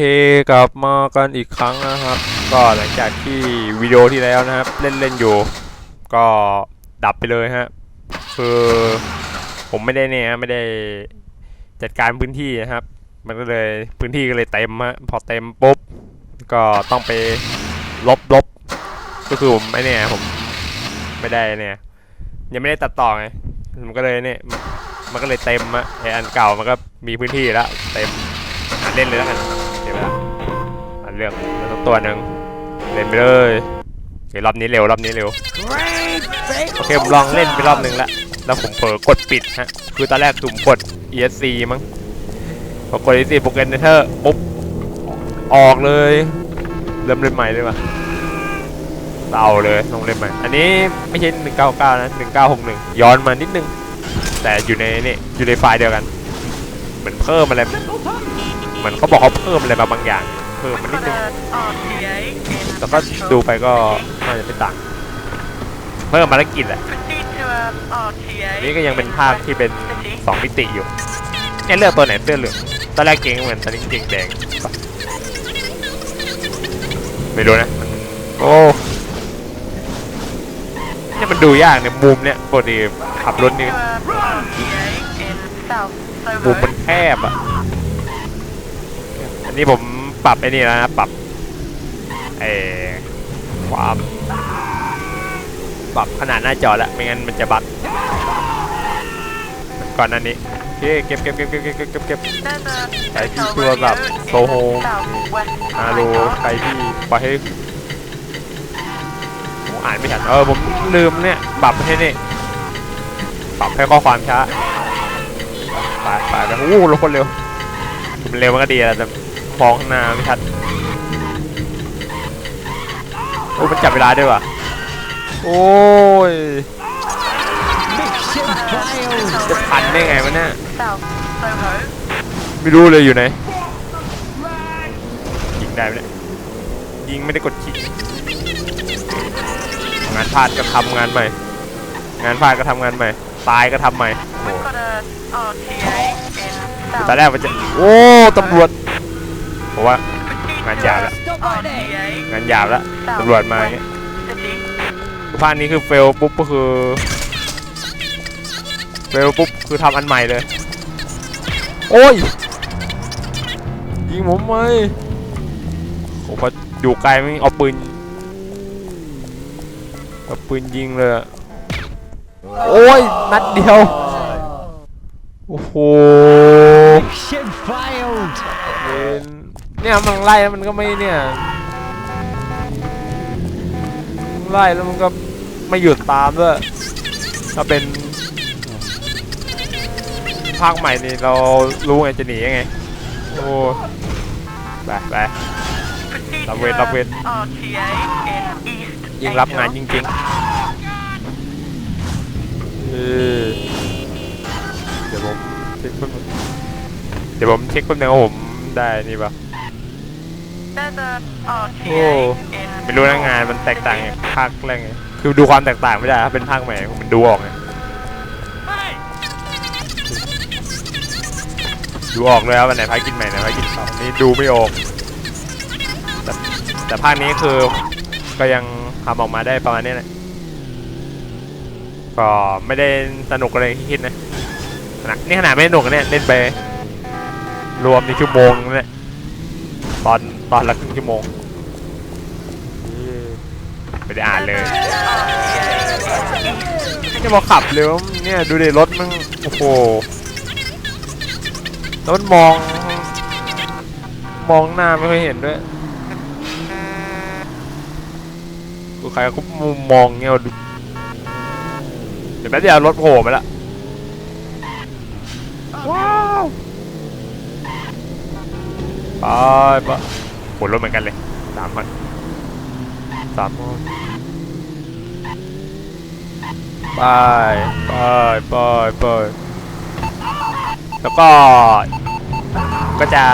โอเคกลับมากันอีกครั้งนะครับ ก็หลังจากที่วิดีโอที่แล้วนะครับ เล่นเล่นอยู่ ก็ดับไปเลยฮะคือผมไม่ได้เนี่ยไม่ได้จัดการพื้นที่นะครับ มันก็เลยพื้นที่ก็เลยเต็มฮะพอเต็มปุ๊บก็ต้องไปลบลบก็คือผมไอเนี่ยผมไม่ได้เนี่ยยังไม่ได้ตัดต่อไงมันก็เลยเนี่ยมันก็เลยเต็มอะไออันเก่ามันก็มีพื้นที่แล้วเต็มเล่นเลยแล้วกัน เดี๋ยวนะอะเลือกเลือกสักตัวหนึ่งเล่นไปเลยเดี๋ยวรอบนี้เร็วรอบนี้เร็วโอเคผมลองเล่นไปรอบหนึ่งละแล้วผมเผลอกดปิดฮะคือตอนแรกผมกด ESC มั้งพอกด ESC โปรแกรมเทอร์ปุ๊บออกเลย เริ่มเล่นใหม่เลยว่ะเอาเลยลงเล่นใหม่ อันนี้ไม่ใช่ 199 นะ 1961 ย้อนมานิดนึง แต่อยู่ในนี่อยู่ในไฟล์เดียวกัน เหมือนเพิ่มอะไร เหมือนเขาบอกเขาเพิ่มอะไรมาบางอย่าง เพิ่มมันนิดนึงแล้วก็ดูไปก็น่าจะไม่ต่างเพิ่มภารกิจแหละอันนี้ก็ยังเป็นภาพที่เป็นสองมิติอยู่เนี่ยเลือกตัวไหนเสื้อเหลืองตอนแรกเก่งเหมือนตอนนี้เก่งแดงไม่รู้นะโอ้เนี่ยมันดูยากเนี่ยมุมเนี่ยปกติขับรถนี่มุมมันแคบอะ นนี้ผมปรับไอ้นี่แล้วนะปรับไอ้ความปรับขนาดหน้าจอแล้วไม่งั้นมันจะบั๊กก่อนหนั้นนี้โอเคเก็บเก็บเก็บเก็บเก็บเก็บเก็บเก็บใช้ที่ตัวแบบโซโฮฮาโลใครที่ปล่อยให้ผมอ่านไม่ทันเออผมลืมเนี่ยปรับให้นี่ปรับให้ข้อความช้าไปไปไปโอ้โหรถคนเร็วมันเร็วมันก็ดีแหละแต่ มองข้างหน้าไม่ชัดโอ้มันจับเวลาด้วยว่ะโอ้ยจะทันได้ไงวะเนี่ยไม่รู้เลยอยู่ไหนยิงได้ไหมเนี่ยยิงไม่ได้กดคลิกงานพลาดก็ทำงานใหม่ งานพลาดก็ทำงานใหม่ตายก็ทำใหม่โอ้ตอนแรกมันจะโอ้ตำรวจ ผมว่างานหยาบแล้วงานหยาบแล้วตำรวจมาอย่างเงี้ยภาคนี้คือเฟลปุ๊บก็คือเฟลปุ๊บคือทำอันใหม่เลย โอ้ยยิงผมไหมผมพออยู่ไกลไม่เอาปืนเอาปืนยิงเลยอะโอ้ยนัดเดียว โอ้โห Mission failed! เวน เนี่ยมันไล่แล้วมันก็ไม่เนี่ยไล่แล้วมันก็ไม่หยุดตามด้วยถ้าเป็นภาคใหม่นี่เรารู้ไงจะหนียังไงโอ้ไปไปรับเวทรับเวทยิงรับงานจริงๆเออเดี๋ยวผมเช็คแป๊บนึงเดี๋ยวผมเช็คแป๊บนึงว่าผมได้นี่ปะ โอ้ไม่รู้นะงานมันแตกต่างจากภาคแรกไงคือดูความแตกต่างไม่ได้ถ้าเป็นภาคใหม่มันดูออกไงดูออกเลยว่าวันไหนภาคกินใหม่ไหนภาคกินเก่านี่ดูไม่ออกแต่แต่ภาคนี้คือก็ยังทำออกมาได้ประมาณนี้แหละก็ไม่ได้สนุกอะไรที่คิดนะขนาดนี่ขนาดไม่สนุกนะเนี่ยเล่นไปรวมในชั่วโมงนึงเนี่ยตอน ตอนละครึ่งชั่วโมงไม่ได้อ่านเลยนี่มาขับเร็วเนี่ยดูดิรถมึงโอ้โหแล้วมันมอง มองหน้าไม่ค่อยเห็นด้วยกูใครเขามุมมองเงี้ยดูเดี๋ยวแป๊บเดียวรถโผล่มาล้วว้าวไปไป โหรถเหมือนกันเลยสามคนสามคนไปไปไปไปแล้วก็ ก็จะ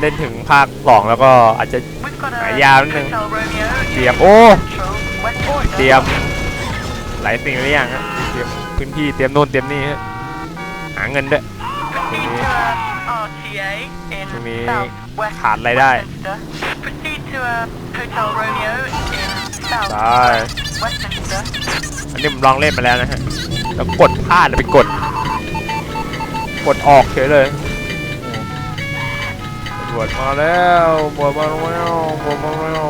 เล่นถึงภาคสองแล้วก็อาจจะหายาวนิดนึงเตรียมโอ้เตรียมหลายสิ่งหลายอย่างฮะเตรียมพื้นที่เตรียมโน่นเตรียมนี่ฮะหาเงินด้วย ทีนี้ RTA in ตรงนี้ southwest ขาดอะไรได้ Westminster. Proceed to a Hotel Romeo in south ได้ Westminster. อันนี้ผมลองเล่นมาแล้วนะฮะ แล้วกดพลาดไปกด กดออกเฉยเลยตำรวจมาแล้วตำรวจมาแล้วตำรวจมาแล้ว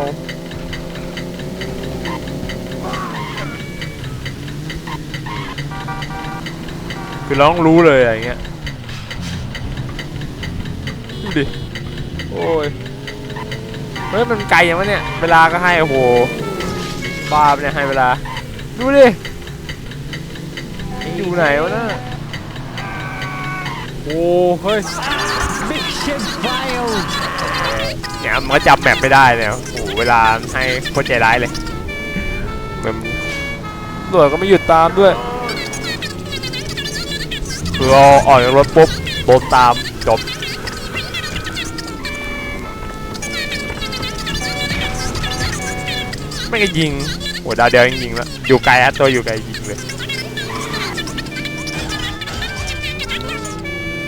คือเราต้องรู้เลยอะไรอย่างเงี้ย ดูดิ โอ้ย เฮ้ย มันไกลยังวะเนี่ย เวลาก็ให้ โอ้โห บ้าไปะเนี่ยให้เวลา ดูดิ อยู่ไหนวะน่ะโอ้เฮ้ย Mission failed. เนี่ยมันก็จำแมปไม่ได้เนี่ย โอ้โห เวลาให้โคตรใจร้ายเลยมันตำรวจก็ไม่หยุดตามด้วยคือเราออกจากรถปุ๊บโดนตามจบ ไม่ก็ยิงโอ้ดาวเดียวยังยิงแล้วอยู่ไกลฮะตัวอยู่ไกลยิงเลย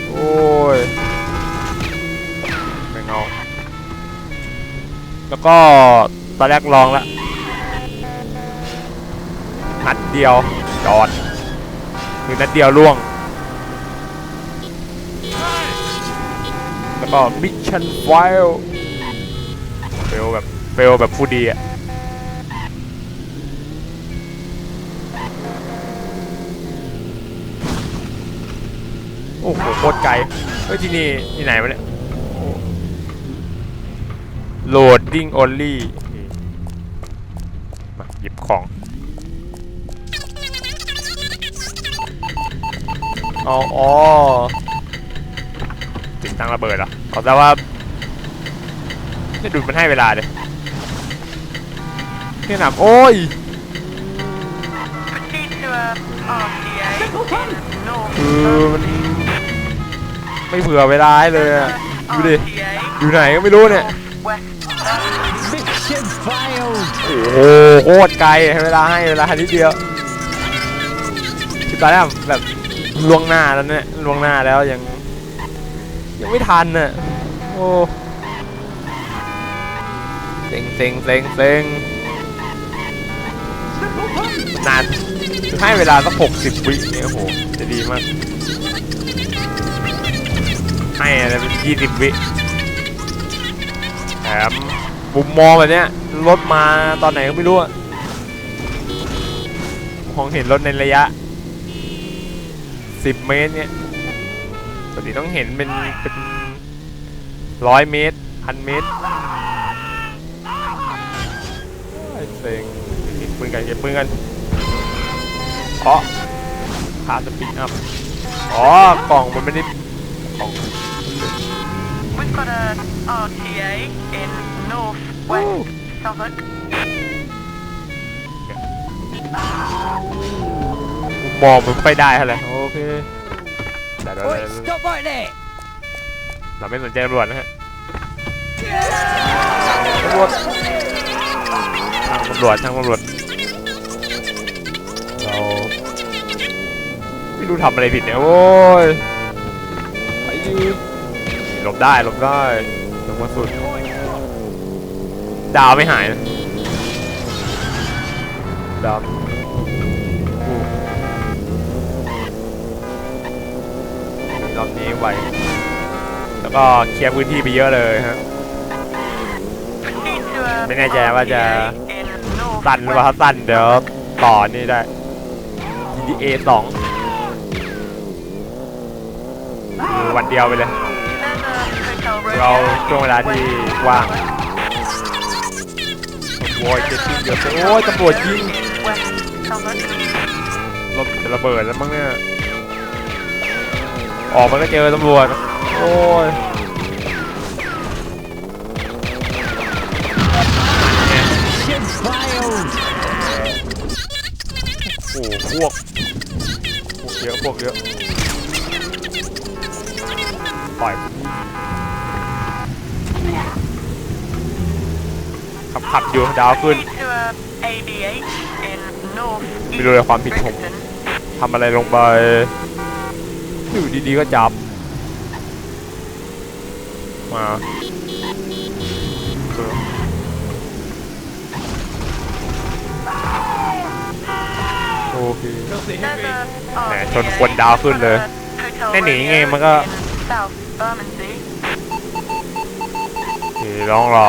โอ้ยไม่เอาแล้วก็ตอนแรกลองแล้วนัดเดียวจอดคือนัดเดียวล่วง แล้วก็มิชชั่นไฟล์เฟลแบบเฟลแบบผู้ดีอะ โอ้โหโคตรไกลเฮ้ยที่นี่ที่ไหนวะเนี่ย loading only มาหยิบของเอาอ๋อติดตั้งระเบิดเหรอเอาแต่ว่าไม่ดูดมันให้เวลาเลยนี่หนำโอ้ย Proceed to a RTA in north คือมัน ไม่เผื่อเวลาให้เลยอะดูดิ RTA อยู่ไหนก็ไม่รู้เนี่ย west Mission failed. โอ้โหโคตรไกลให้เวลาให้เวลานิดเดียวคือตอนแรกแบบล่วงหน้าแล้วเนี่ยล่วงหน้าแล้วยัง ยังไม่ทันน่ะโอ้เซ็งเซ็งเซ็งเซ็งนานให้เวลาสักหกสิบวิเนี่ยโอ้โหจะดีมาก ให้อะไรเป็นยี่สิบวิแถมมุมมองแบบเนี้ยรถมาตอนไหนก็ไม่รู้อะมองเห็นรถในระยะสิบเมตรเนี่ยปกติต้องเห็นเป็นเป็นร้อยเมตรพันเมตรไอ้เซ็งเก็บปืนกันเก็บปืนกันอ๋อขาสปีดอัพอ๋อกล่องมันไม่ได้กล่อง We've got a RTA in north west Southwark. มุมมองมันไม่ค่อยได้เท่าไหร่โอเคแต่เดี๋ยว Oi, stop right there. เราไม่สนใจตำรวจนะฮะตำรวจทางตำรวจทางตำรวจ เราไม่รู้ทำอะไรผิดเนี่ยโอ้ยไปดิ หลบได้หลบได้ลงมาสุด ดาวไม่หายนะดาวรอบนี้ไหวแล้วก็เคลียร์พื้นที่ไปเยอะเลยฮะ ไม่แน่ใจว่าจะสั้นหรือเปล่าสั้นเดี๋ยวต่อนี่ได้ GTA 2คือวันเดียวไปเลย เรา Romeo ช่วงเวลาที่ว่างโว้ยเจ็ดยิงเดี๋ยวโอ้ยตำรวจยิง west Southwark. รถจะระเบิดแล้วมั้งเนี่ย ออกมาก็เจอตำรวจ โอ้ยเนี่ย Mission failed. โอ้โหพวกพวกเยอะพวกเยอะปล่อย ขับขับอยู่ดาวขึ้น Proceed to a AD8 in north ไม่รู้เลยความผิดผม Brixton. ทำอะไรลงไป อยู่ดีๆก็จับ มาคือโอเค Another แหม RTA ชนคนดาวขึ้นเลย Hotel แน่หนีไง Romeo มันก็ in South Bermondsey. โอเคลองรอ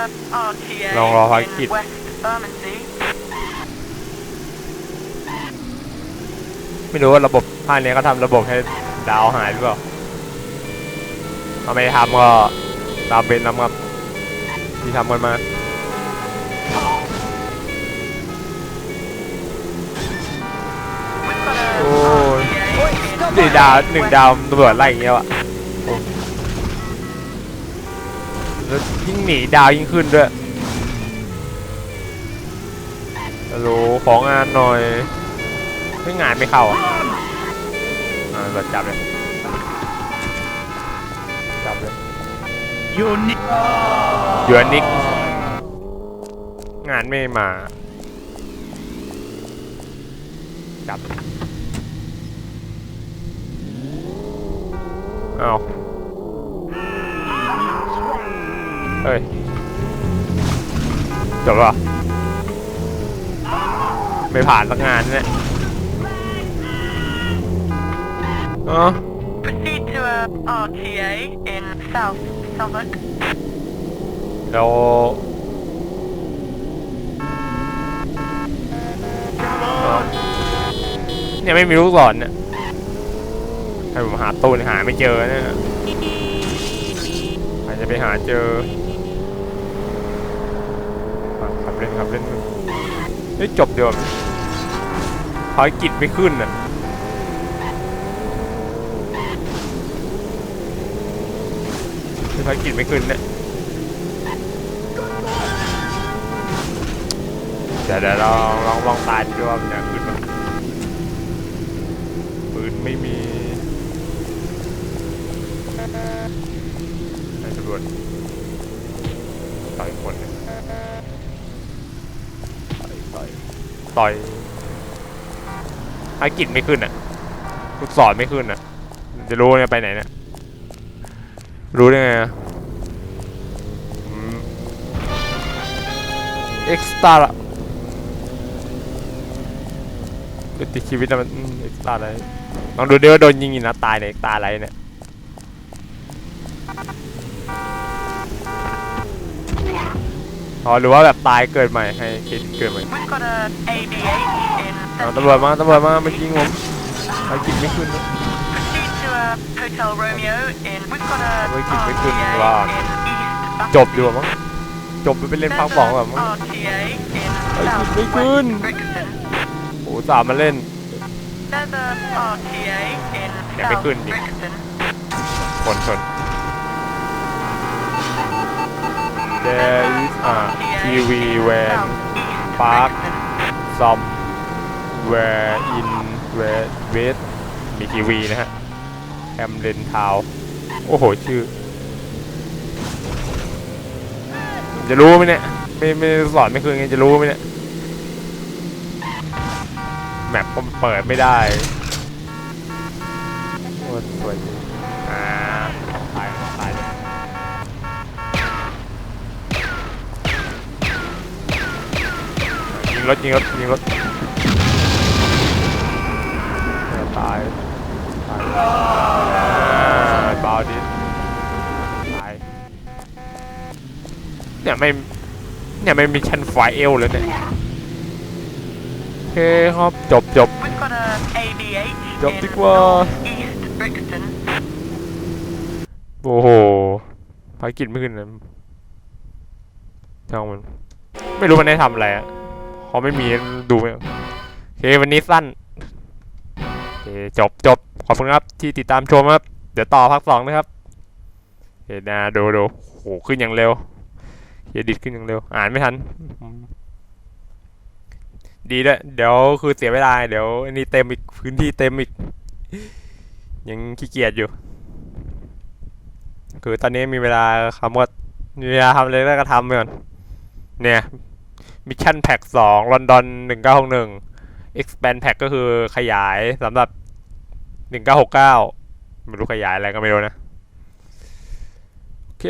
Proceed to a RTA ลองรอภารกิจ in West Bermondsey. ไม่รู้ว่าระบบภาคนี้เขาทำระบบให้ดาวหายหรือเปล่าเขาไม่ได้ทำก็ตามเป็นนำครับที่ทำกันมา We've got a โอ้ย RTA in สี่ดาวหนึ่งดาวตำรวจไล่อย่างเงี้ยวอะโอ้ แล้วยิ่งหนีดาวยิ่งขึ้นด้วยฮัลโหลของงานหน่อยไม่งานไม่เข้าอะอ่าแบบจับเลยจับเลย You need เดือนนิกงานไม่มาจับเอา เฮ้ยจบแล้วไม่ผ่านสักงานเนี่ยเออ Proceed to a RTA in South Southwark. แล้วเอาเนี่ยไม่มีลูกศรเนี่ยให้ผมหาตูนหาไม่เจอเนี่ยใครจะไปหาเจอ เล่นขับเล่นเฮ้ยจบเดียวภารกิจไม่ขึ้นอะภารกิจไม่ขึ้นเนี่ยเดี๋ยวเดี๋ยวลองลองลองตายดูว่ามันจะขึ้นไหมปืนไม่มีไอ้ตำรวจต่อยคนหนึ่ง ต่อยต่อยอากิจไม่ขึ้นอะลูกศรไม่ขึ้นอะ จะรู้เนี่ยไปไหนเนี่ยรู้ได้ไงอะอืมเอ็กซ์ตร้าละติดชีวิตมันอืมเอ็กซ์ตร้าอะไรลองดูดี๋ยวาโดนยิงอีกนะตายในเอ็กซ์ตร้าอะไรเนี่ย อ๋อหรือว่าแบบตายเกิดใหม่ให้คิดเกิดใหม่ We've got a ABH in เอา Central ตำรวจมาตำรวจมามายิงผมภารกิจไม่ขึ้นนะ Proceed to a Hotel Romeo in. We've got a Wait, wait, wait, wait, RTA wow. in East จบดีกว่ามั้งจบไปเป็นเล่นพักสองแบบมั้ง RTA in Wait, South wait, wait, West Brixton. โอ้สามมาเล่น There's a RTA in Yeah, we South couldn't be. Brixton. คนชน There is a TV van Park some where in West มีทีวีนะฮะแฮมเลนทาวโอ้โห ชื่อ จะรู้ไหมเนี่ย ไม่ไม่สอนไม่คือไงจะรู้ไหมเนี่ย แมปผมเปิดไม่ได้โอ้สวยจริง รถยิงรถยิงรถเออตายตายอ่าเบาดิตายเนี่ยไม่เนี่ยไม่มีชั้นไฟเอลเลยเนี่ยโอเคครับจบจบ We've got a ABH Jump in the quad. East Brixton. โอ้โหภารกิจไม่ขึ้นนะช่างมันไม่รู้มันได้ทำอะไรอะ เขาไม่มีดูไหมโอเควันนี้สั้นโอเคจบจบขอบคุณครับที่ติดตามชมครับ เดี๋ยวต่อภาคสองนะครับเห็นนะดูดูโหขึ้นอย่างเร็วเครดิตขึ้นอย่างเร็ว อ่านไม่ทัน ดีด้วยเดี๋ยวคือเสียเวลา เดี๋ยวอันนี้เต็มอีกพื้นที่เต็มอีก ยังขี้เกียจอยู่ คือตอนนี้มีเวลาคำว่ามีเวลาทำอะไรก็ทำไปก่อนเนี่ย มิชชั่นแพ็กสองลอนดอนหนึ่งเก้าหกหนึ่ง expand pack ก็คือขยายสำหรับหนึ่งเก้าหกเก้าไม่รู้ขยายอะไรก็ไม่รู้นะ โอเค